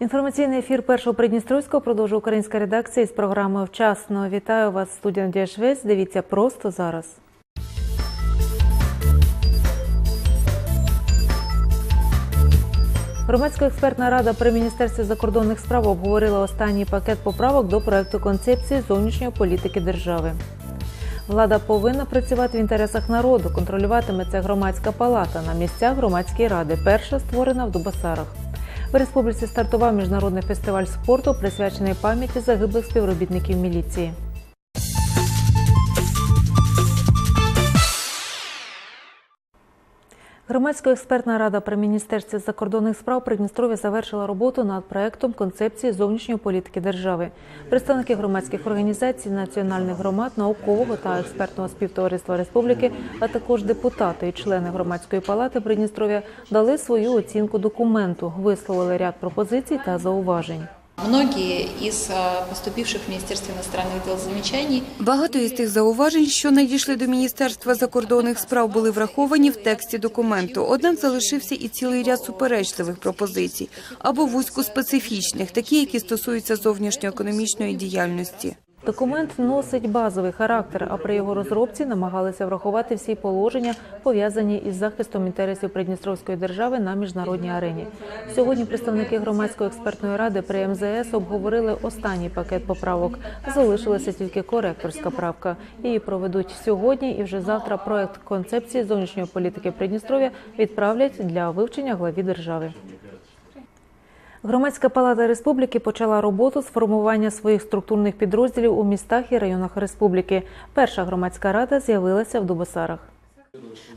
Інформаційний ефір першого Придністровського продовжує українська редакція із програмою Вчасно. Вітаю вас, студія Надія Швець. Дивіться просто зараз. Громадська експертна рада при міністерстві закордонних справ обговорила останній пакет поправок до проекту концепції зовнішньої політики держави. Влада повинна працювати в інтересах народу. Контролюватиме це громадська палата на місцях громадської ради, перша створена в Дубасарах. Республіці стартував міжнародний фестиваль спорту, присвячений пам'яті загиблих співробітників міліції. Громадська експертна рада при міністерстві закордонних справ Придністров'я завершила роботу над проектом концепції зовнішньої політики держави. Представники громадських організацій, національних громад, наукового та експертного співтовариства республіки, а також депутати і члени громадської палати Придністров'я дали свою оцінку документу, висловили ряд пропозицій та зауважень. Многие из а, поступивших в Министерство иностранных дел замечаний Багато із тих зауважень, що надійшли до Міністерства закордонних справ, були враховані в тексті документу. Однак залишився і цілий ряд суперечливих пропозицій або вузькоспецифічних, такі, які стосуються зовнішньоекономічної діяльності. Документ носить базовий характер, а при його розробці намагалися врахувати всі положення, пов'язані із захистом інтересів Придністровської держави на міжнародній арені. Сьогодні представники громадської експертної ради при МЗС обговорили останній пакет поправок. Залишилася тільки коректорська правка. Її проведуть сьогодні і вже завтра. Проект концепції зовнішньої політики Придністров'я відправлять для вивчення главі держави. Громадська палата республіки почала роботу з формування своїх структурних підрозділів у містах і районах республіки. Перша громадська рада з'явилася в Дубасарах.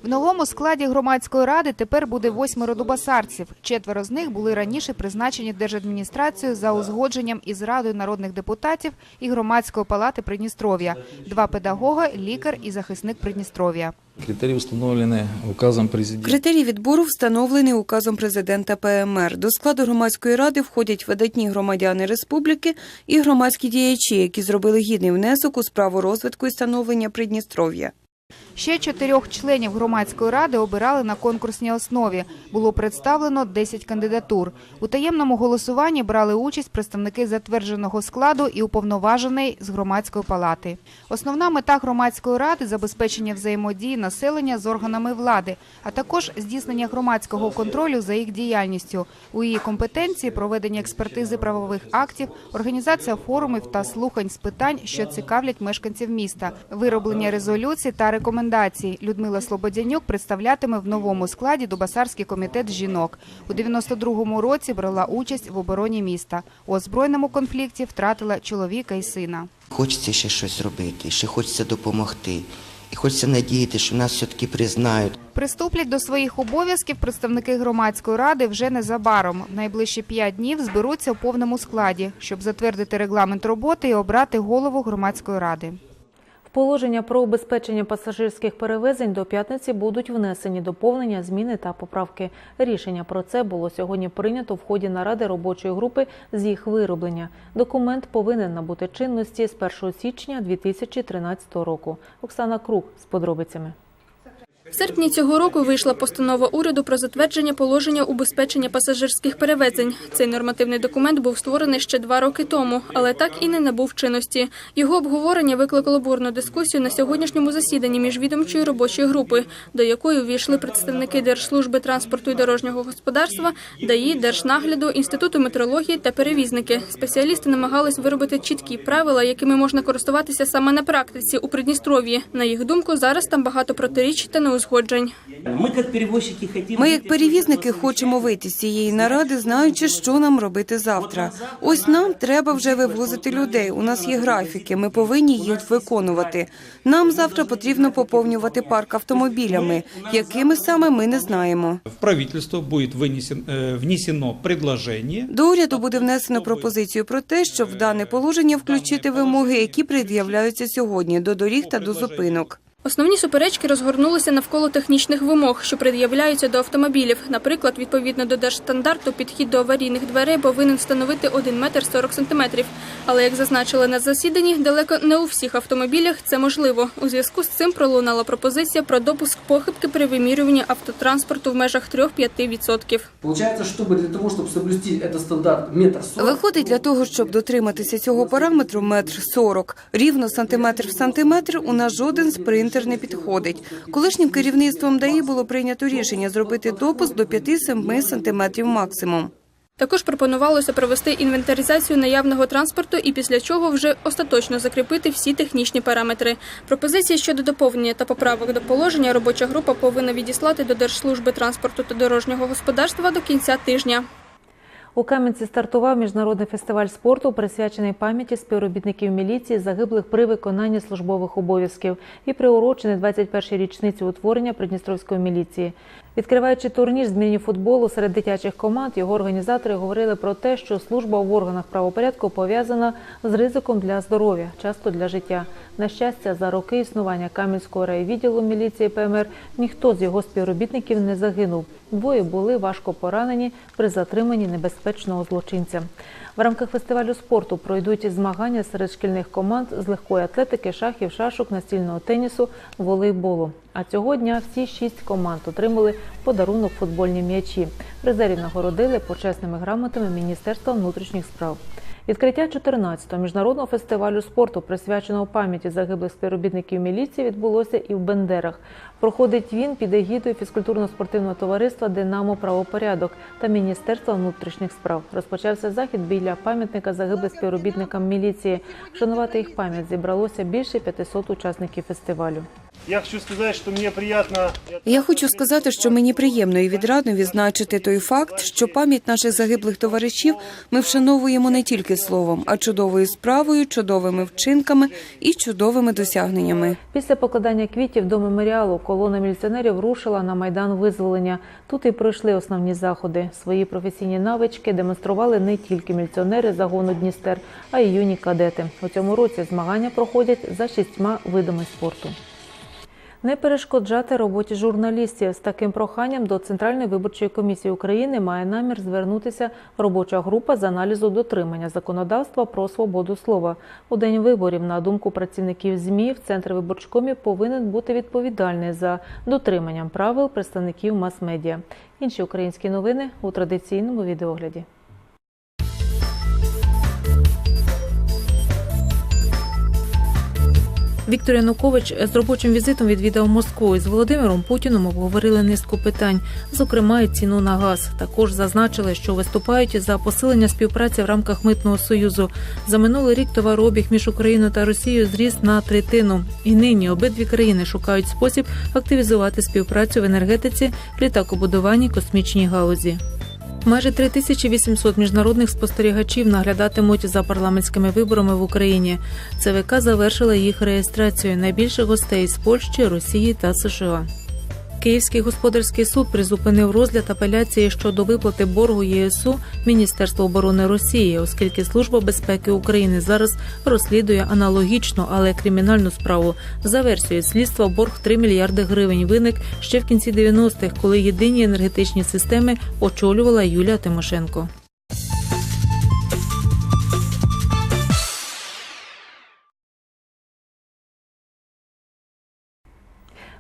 В новому складі громадської ради тепер буде восьмеро дубасарців. Четверо з них були раніше призначені держадміністрацією за узгодженням із Радою народних депутатів і громадської палати Придністров'я. Два педагога, лікар і захисник Придністров'я. Критерії встановлені указом президента. Відбору встановлений указом президента ПМР. До складу громадської ради входять видатні громадяни республіки і громадські діячі, які зробили гідний внесок у справу розвитку і становлення Придністров'я. Ще чотирьох членів громадської ради обирали на конкурсній основі. Було представлено 10 кандидатур. У таємному голосуванні брали участь представники затвердженого складу і уповноважений з громадської палати. Основна мета громадської ради забезпечення взаємодії населення з органами влади, а також здійснення громадського контролю за їх діяльністю. У її компетенції проведення експертизи правових актів, організація форумів та слухань з питань, що цікавлять мешканців міста, вироблення резолюцій та рекомендацій. Людмила Слободянюк представлятиме в новому складі Дубасарський комітет жінок. У 92-му році брала участь в обороні міста. У озброєному конфлікті втратила чоловіка і сина. Хочеться ще щось зробити, ще хочеться допомогти. І хочеться надіяти, що нас все-таки признають. Приступлять до своїх обов'язків представники громадської ради вже незабаром. В найближчі п'ять днів зберуться у повному складі, щоб затвердити регламент роботи і обрати голову громадської ради. Положення про убезпечення пасажирських перевезень до п'ятниці будуть внесені доповнення, зміни та поправки. Рішення про це було сьогодні прийнято в ході наради робочої групи з їх вироблення. Документ повинен набути чинності з 1 січня 2013 року. Оксана Круг з подробицями. В серпні цього року вийшла постанова уряду про затвердження положення убезпечення пасажирських перевезень. Цей нормативний документ був створений ще два роки тому, але так і не набув чинності. Його обговорення викликало бурну дискусію на сьогоднішньому засіданні міжвідомчої робочої групи, до якої увійшли представники Держслужби транспорту і дорожнього господарства, ДАІ, Держнагляду, Інституту метрології та перевізники. Спеціалісти намагались виробити чіткі правила, якими можна користуватися саме на практиці у Придністров'ї. На їх думку, зараз там багато протиріч та неузгоджень Мы как перевозчики хотим... Ми, як перевізники, хочемо вийти з цієї наради, знаючи, що нам робити завтра. Ось нам треба вже вивозити людей. У нас є графіки, ми повинні їх виконувати. Нам завтра потрібно поповнювати парк автомобілями, якими саме ми не знаємо. В правительство будет вынесен, э, внесено предложение До уряду буде внесено пропозицію про те, щоб в дане положення включити вимоги, які пред'являються сьогодні до доріг та до зупинок. Основні суперечки розгорнулися навколо технічних вимог, що пред'являються до автомобілів. Наприклад, відповідно до держстандарту, підхід до аварійних дверей повинен становити 1 метр 40 сантиметрів. Але, як зазначили на засіданні, далеко не у всіх автомобілях це можливо. У зв'язку з цим пролунала пропозиція про допуск похибки при вимірюванні автотранспорту в межах 3-5%. Получается, чтобы для того, чтобы соблюсти этот стандарт метр сорок, Виходить, для того, щоб дотриматися цього параметру метр сорок, рівно сантиметр в сантиметр, у нас жоден спринтер не підходить. Колишнім керівництвом ДАІ було прийнято рішення зробити допуск до 5-7 сантиметрів максимум. Також пропонувалося провести інвентаризацію наявного транспорту і після чого вже остаточно закріпити всі технічні параметри. Пропозиції щодо доповнення та поправок до положення робоча група повинна відіслати до Держслужби транспорту та дорожнього господарства до кінця тижня. У Кам'янці стартував міжнародний фестиваль спорту, присвячений пам'яті співробітників міліції, загиблих при виконанні службових обов'язків і приурочений 21-й річниці утворення Придністровської міліції. Відкриваючи турнір з міні-футболу серед дитячих команд, його організатори говорили про те, що служба в органах правопорядку пов'язана з ризиком для здоров'я, часто для життя. На щастя, за роки існування Кам'янського райвідділу міліції ПМР ніхто з його співробітників не загинув. Двоє були важко поранені при затриманні небезпечного злочинця. В рамках фестивалю спорту пройдуть змагання серед шкільних команд з легкої атлетики, шахів, шашок, настільного тенісу, волейболу. А цього дня всі шість команд отримали подарунок футбольні м'ячі. Призерів нагородили почесними грамотами Міністерства внутрішніх справ. Відкриття 14-го міжнародного фестивалю спорту, присвяченого пам'яті загиблих співробітників міліції, відбулося і в Бендерах. Проходить він під егідою фізкультурно-спортивного товариства Динамо правопорядок та Міністерства внутрішніх справ. Розпочався захід біля пам'ятника загиблих співробітникам міліції. Вшанувати їх пам'ять зібралося більше 500 учасників фестивалю. Я хочу сказати, що мені приємно. Я хочу сказати, що мені приємно і відрадно відзначити той факт, що пам'ять наших загиблих товаришів ми вшановуємо не тільки словом, а чудовою справою, чудовими вчинками і чудовими досягненнями. Після покладання квітів до меморіалу колона міліціонерів рушила на майдан визволення. Тут і пройшли основні заходи. Свої професійні навички демонстрували не тільки міліціонери загону Дністер, а й юні кадети. У цьому році змагання проходять за шістьма видами спорту. Не перешкоджати роботі журналістів з таким проханням до Центральної виборчої комісії України має намір звернутися робоча група з аналізу дотримання законодавства про свободу слова. У день виборів, на думку працівників ЗМІ, в центр виборчкомів повинен бути відповідальний за дотриманням правил представників мас-медіа. Інші українські новини у традиційному відеогляді. Віктор Янукович з робочим візитом відвідав Москву. З Володимиром Путіном обговорили низку питань, зокрема і ціну на газ. Також зазначили, що виступають за посилення співпраці в рамках митного союзу. За минулий рік товарообіг між Україною та Росією зріс на третину. І нині обидві країни шукають спосіб активізувати співпрацю в енергетиці, літакобудуванні, космічній галузі. Майже 3800 міжнародних спостерігачів наглядатимуть за парламентськими виборами в Україні. ЦВК завершила їх реєстрацію. Найбільше гостей з Польщі, Росії та США. Київський господарський суд призупинив розгляд апеляції щодо виплати боргу ЄСУ Міністерства оборони Росії, оскільки Служба безпеки України зараз розслідує аналогічну, але кримінальну справу. За версією слідства борг 3 мільярди гривень виник ще в кінці 90-х, коли єдині енергетичні системи очолювала Юлія Тимошенко.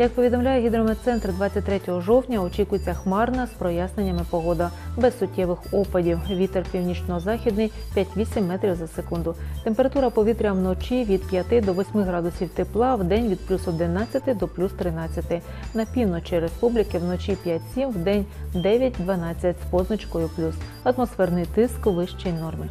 Як повідомляє гідрометцентр, 23 жовтня очікується хмарна з проясненнями погода без суттєвих опадів. Вітер північно-західний 5-8 метрів за секунду. Температура повітря вночі від 5 до 8 градусів тепла, в день від плюс 11 до плюс 13. На півночі республіки вночі 5-7, в день 9-12 з позначкою плюс. Атмосферний тиск вищий норми.